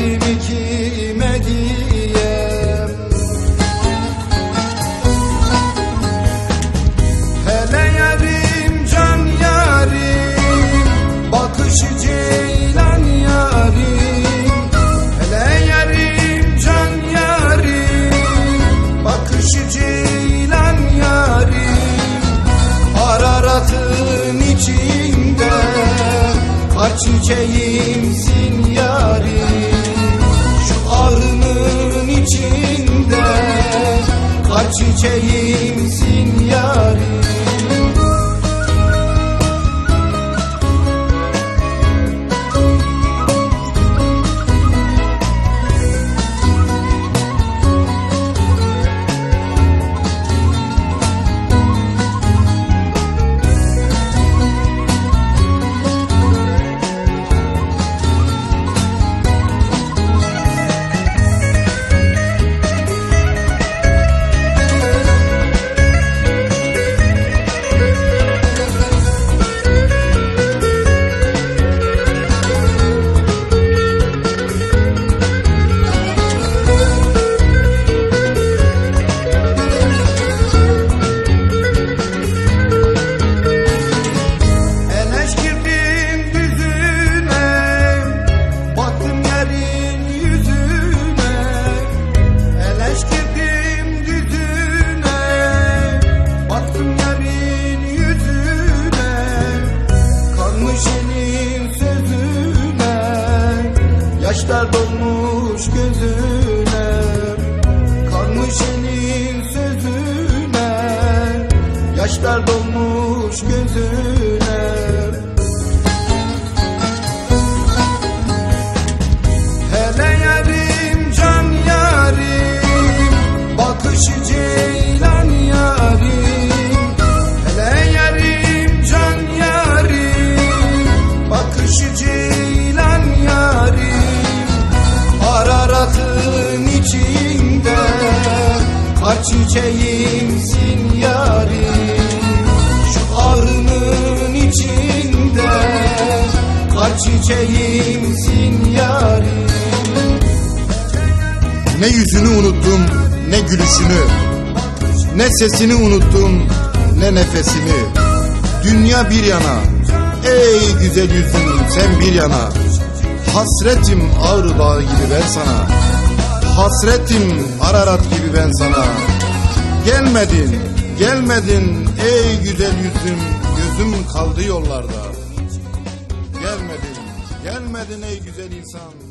Derdimi kime Hele yarim can yarim Bakışı yarim. Hele yarim can yarim Bakışı yarim. Araratın içinde Kar çiçeğimsin içinde Kar çiçeğimsin Yaşlar dolmuş gözüne Kanmış elin sözüne. Yaşlar dolmuş gözüne çiçeğimsin yarim. Ne yüzünü unuttum ne gülüşünü Ne sesini unuttum ne nefesini Dünya bir yana ey güzel yüzün sen bir yana. Hasretim ağrı dağı gibi ben sana. Hasretim Ararat gibi ben sana. Gelmedin gelmedin ey güzel yüzüm Gözüm kaldı yollarda gelmedin ey güzel insan